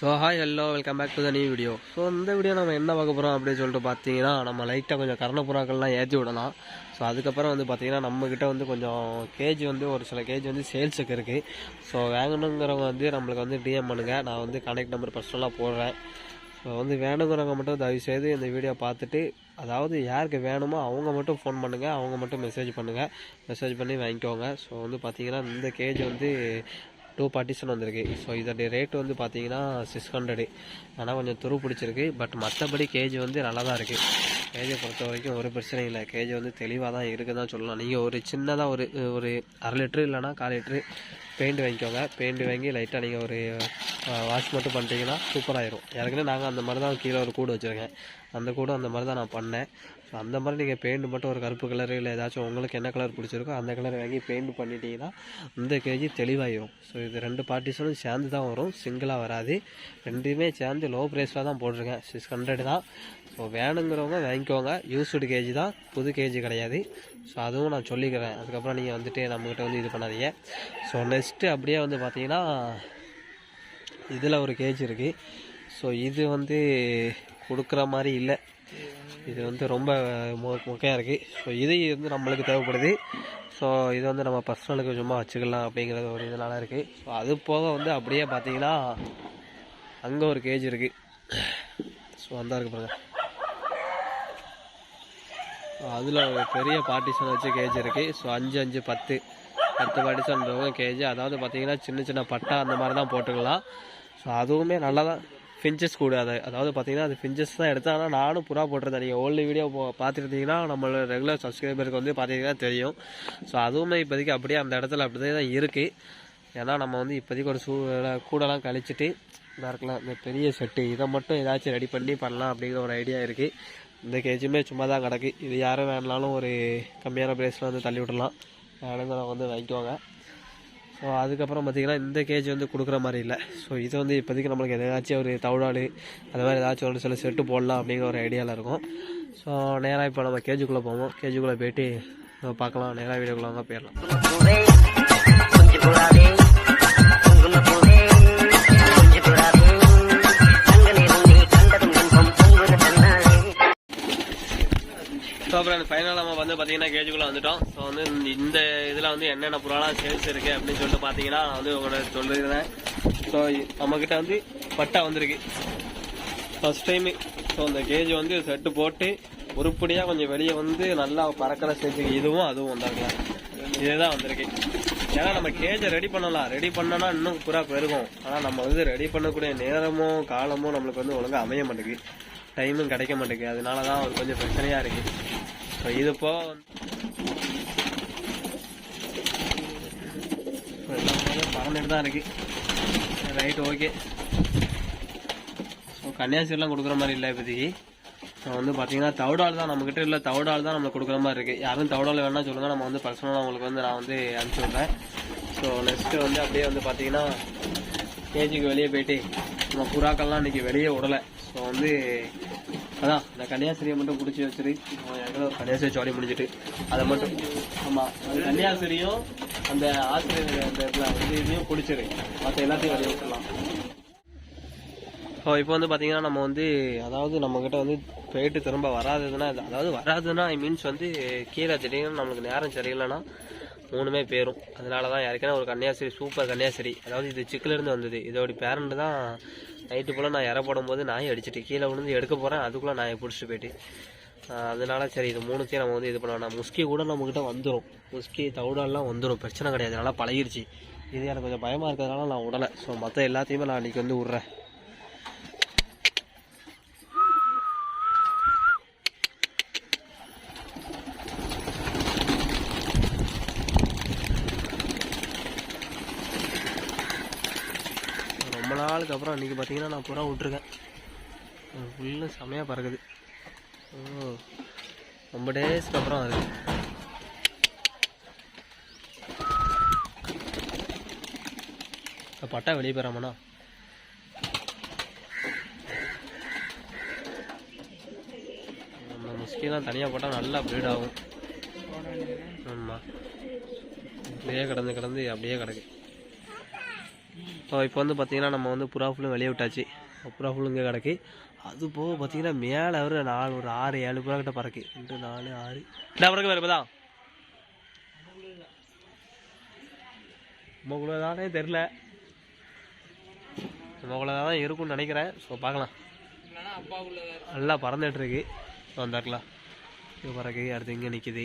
So hi hello welcome back to the new video so இந்த video நம்ம என்ன பார்க்க போகிறோம் அப்படின்னு சொல்லிட்டு பார்த்தீங்கன்னா நம்ம லைட்டாக கொஞ்சம் கர்ணப்புறாக்கள்லாம் ஏற்றி விடலாம். ஸோ அதுக்கப்புறம் வந்து பார்த்திங்கன்னா நம்மக்கிட்ட வந்து கொஞ்சம் கேஜி வந்து ஒரு சில கேஜி வந்து சேல்ஸுக்கு இருக்குது ஸோ வாங்கணுங்கிறவங்க வந்து நம்மளுக்கு வந்து டிஎம் பண்ணுங்கள் நான் வந்து கனெக்ட் நம்பர் பர்சனலாக போடுறேன். ஸோ வந்து வேணுங்கிறவங்க மட்டும் தயவு செய்து இந்த வீடியோ பார்த்துட்டு அதாவது யாருக்கு வேணுமோ அவங்க மட்டும் ஃபோன் பண்ணுங்கள் அவங்க மட்டும் மெசேஜ் பண்ணுங்கள் மெசேஜ் பண்ணி வாங்கிக்கோங்க. ஸோ வந்து பார்த்திங்கன்னா இந்த கேஜ் வந்து டூ பார்ட்டிஷன் வந்திருக்கு. ஸோ இதோடைய ரேட் வந்து பார்த்தீங்கன்னா சிக்ஸ் ஹண்ட்ரடு ஆனால் கொஞ்சம் துரு பிடிச்சிருக்கு. பட் மற்றபடி கேஜி வந்து நல்லா தான் இருக்குது கேஜை பொறுத்த வரைக்கும் ஒரு பிரச்சனையும் இல்லை. கேஜி வந்து தெளிவாக தான் இருக்குன்னு தான் சொல்லலாம். நீங்கள் ஒரு சின்னதாக ஒரு ஒரு அரை லிட்ரு இல்லைனா கால் லிட்ரு பெயிண்ட் வாங்கிக்கோங்க. பெயிண்ட் வாங்கி லைட்டாக நீங்கள் ஒரு வாஷ் மட்டும் பண்ணிட்டீங்கன்னா சூப்பராகிடும் ஏற்கனவே நாங்கள் அந்த மாதிரி தான் கீழே ஒரு கூடு வச்சுருக்கேன். அந்த கூடும் அந்த மாதிரி தான் நான் பண்ணேன். ஸோ அந்த மாதிரி நீங்கள் பெயிண்ட் மட்டும் ஒரு கருப்பு கலரு இல்லை ஏதாச்சும் உங்களுக்கு என்ன கலர் பிடிச்சிருக்கோ அந்த கலர் வாங்கி பெயிண்ட் பண்ணிட்டீங்கன்னா இந்த கேஜி தெளிவாயிடும் ஸோ இது ரெண்டு பார்ட்டிஷனும் சேர்ந்து தான் வரும். சிங்கிளாக வராது. ரெண்டுமே சேர்ந்து லோ ப்ரைஸில் தான் போட்டிருக்கேன். சிக்ஸ் ஹண்ட்ரட் தான். ஸோ வேணுங்கிறவங்க வாங்கிக்கோங்க. யூஸ்டு கேஜி தான். புது கேஜி கிடையாது. ஸோ அதுவும் நான் சொல்லிக்கிறேன். அதுக்கப்புறம் நீங்கள் வந்துட்டு நம்மக்கிட்ட வந்து இது பண்ணாதீங்க. ஸோ நெக்ஸ்ட்டு அப்படியே வந்து பார்த்தீங்கன்னா இதில் ஒரு கேஜ் இருக்குது ஸோ இது வந்து கொடுக்குற மாதிரி இல்லை. இது வந்து ரொம்ப மொ இருக்குது ஸோ இது வந்து நம்மளுக்கு தேவைப்படுது. ஸோ இது வந்து நம்ம பர்சனலுக்கு சும்மா வச்சுக்கலாம் அப்படிங்கிறது ஒரு இதனால இருக்குது ஸோ அது போக வந்து அப்படியே பார்த்தீங்கன்னா அங்கே ஒரு கேஜ் இருக்குது ஸோ அந்த இருக்கு பாருங்க. அதில் ஒரு பெரிய பார்ட்டிஷன் வச்சு கேஜ் இருக்குது ஸோ அஞ்சு அஞ்சு பத்து. பத்து பார்ட்டிஷன்றவங்க கேஜ். அதாவது பார்த்தீங்கன்னா சின்ன சின்ன பட்டா அந்த மாதிரி தான் போட்டுக்கலாம். ஸோ அதுவுமே நல்லா தான் ஃபின்ச்சஸ் கூட. அதை அதாவது பார்த்தீங்கன்னா அது ஃபின்ச்சஸ் தான் எடுத்தேன் ஆனால் நானும் புறா போட்டிருந்தேன். நீங்கள் ஓல்டு வீடியோ போ பார்த்துருந்தீங்கன்னா நம்மளோட ரெகுலர் சப்ஸ்கிரைபருக்கு வந்து பார்த்தீங்கன்னா தெரியும். ஸோ அதுவுமே இப்போதைக்கு அப்படியே அந்த இடத்துல அப்படியே தான் இருக்குது ஏன்னா நம்ம வந்து இப்போதைக்கு ஒரு சூழலை கூடலாம் கழிச்சிட்டு இதாக இருக்கலாம் இந்த பெரிய செட்டு இதை மட்டும் ஏதாச்சும் ரெடி பண்ணி பண்ணலாம் அப்படிங்கிற ஒரு ஐடியா இருக்குது இந்த கேஜுமே சும்மா தான் கிடக்கு. இது யாரும் வேணாலும் ஒரு கம்மியான ப்ரைஸில் வந்து தள்ளி விடலாம் வேணுங்கிறவங்க வந்து வாங்கிக்குவாங்க ஸோ அதுக்கப்புறம் பார்த்திங்கன்னா இந்த கேஜ் வந்து கொடுக்குற மாதிரி இல்லை. ஸோ இது வந்து இப்போதைக்கு நம்மளுக்கு எதாச்சும் ஒரு தவிடாடு அந்த மாதிரி ஏதாச்சும் ஒரு சில செட்டு போடலாம் அப்படிங்கிற ஒரு ஐடியாவில் இருக்கும். ஸோ நேராக இப்போ நம்ம கேஜுக்குள்ளே போவோம். கேஜுக்குள்ளே போயிட்டு நம்ம பார்க்கலாம். நேராக வீடியோக்குள்ளே போயிடலாம். அப்புறம் ஃபைனலாக நம்ம வந்து பார்த்தீங்கன்னா கேஜுக்குள்ளே வந்துட்டோம். ஸோ வந்து இந்த- இதில் வந்து என்னென்ன புறாலாம் சேல்ஸ் இருக்குது அப்படின்னு சொல்லிட்டு பார்த்தீங்கன்னா நான் வந்து உங்களோட சொல்லியிருந்தேன் ஸோ நம்மக்கிட்ட வந்து பட்டா வந்திருக்கு. ஃபர்ஸ்ட் டைமு ஸோ அந்த கேஜ் வந்து செட்டு போட்டு உருப்படியாக கொஞ்சம் வெளியே வந்து நல்லா பறக்கிற ஸ்டேஜுக்கு இதுவும் அதுவும் வந்தாங்க இதுதான் வந்திருக்கு. ஏன்னா நம்ம கேஜை ரெடி பண்ணலாம். ரெடி பண்ணனா இன்னும் புறா பெருகும். ஆனால் நம்ம வந்து ரெடி பண்ணக்கூடிய நேரமும் காலமும் நம்மளுக்கு வந்து ஒழுங்காக அமைய மாட்டேங்குது. டைமும் கிடைக்க மாட்டேங்குது. அதனால தான் ஒரு கொஞ்சம் பிரச்சனையாக இருக்குது இது போக பறந்துட்டு தான் இருக்குது ரைட் ஓகே ஸோ கன்னியாசிரிலாம் கொடுக்குற மாதிரி இல்லை இப்போதைக்கு. ஸோ வந்து பார்த்தீங்கன்னா தவிடால் தான் நம்மக்கிட்ட இல்லை தவிடால் தான் நம்மளுக்கு கொடுக்குற மாதிரி இருக்குது யாரும் தவிடால் வேணா சொல்லுங்கள் நம்ம வந்து பர்சனலாக உங்களுக்கு வந்து நான் வந்து அனுப்பிச்சி விட்றேன். ஸோ நெக்ஸ்ட்டு வந்து அப்படியே வந்து பார்த்தீங்கன்னா கேஜிக்கு வெளியே போயிட்டு நம்ம புறாக்கள்லாம் இன்றைக்கி வெளியே விடலை. ஸோ வந்து அதான் இந்த கன்னியாசிரியை மட்டும் பிடிச்சி வச்சிரு எங்களை ஒரு ஜாலி முடிஞ்சிட்டு அதை மட்டும் ஆமாம் அந்த கன்னியாசிரியும் அந்த ஆசிரியர் அந்த இதையும் பிடிச்சிரு. மற்ற எல்லாத்தையும் வெளியே விட்டுலாம் ஸோ இப்போ வந்து பார்த்தீங்கன்னா நம்ம வந்து அதாவது நம்மக்கிட்ட வந்து போயிட்டு திரும்ப வராதுன்னா அதாவது வராதுன்னா ஐ மீன்ஸ் வந்து கீழே திடீர்னு நம்மளுக்கு நேரம் சரியில்லைன்னா மூணுமே பேரும் அதனால தான் யாருக்கேனா ஒரு கன்னியாசிரி சூப்பர் கன்னியாசிரி அதாவது இது சிக்கிலேருந்து வந்தது. இதோட பேரண்ட் தான் நைட்டு போல் நான் இற போடும்போது நாய் அடிச்சிட்டு கீழே விழுந்து எடுக்க போகிறேன் அதுக்குள்ளே நாயை பிடிச்சிட்டு போயிட்டு. அதனால சரி இது மூணுத்தையும் நம்ம வந்து இது பண்ண வேணாம். முஸ்கி கூட நம்மக்கிட்ட வந்துடும் முஸ்கி தவிடாலாம் வந்துடும் பிரச்சனை கிடையாது. நல்லா பழகிருச்சு. இது எனக்கு கொஞ்சம் பயமாக இருக்கிறதுனால நான் விடலை ஸோ மற்ற எல்லாத்தையுமே நான் அன்றைக்கி வந்து விட்றேன் ரொம்ப நாளுக்கு அப்புறம் இன்றைக்கி பார்த்தீங்கன்னா நான் புறா விட்ருக்கேன் ஃபுல்லு செமையாக பறக்குது. ஓ ரொம்ப டேஸ்க்கு அப்புறம் அது. பட்டா வெளியே போகிறாமண்ணா நம்ம முஸ்கிலாம் தனியாக போட்டால் நல்லா ப்ரீட் ஆகும். ஆமாம் அப்படியே கிடந்து கிடந்து அப்படியே கிடக்கு. இப்போ வந்து பார்த்தீங்கன்னா நம்ம வந்து புறா ஃபுல்லும் வெளியே விட்டாச்சு. புறா ஃபுல்லும் இங்கே கிடக்கு. அது போக பார்த்தீங்கன்னா மேலே ஒரு நாலு ஒரு ஆறு ஏழு புறா கிட்ட பறக்கு. ரெண்டு நாலு ஆறு. என்ன பறக்கு வேறு இப்போதான். உங்களுக்குள்ள தானே தெரில உங்களுக்குள்ள தான் இருக்கும்னு நினைக்கிறேன். ஸோ பார்க்கலாம். நல்லா பறந்துட்டுருக்கு ஸோ அந்த பறக்கு அடுத்து இங்கே நிற்கிது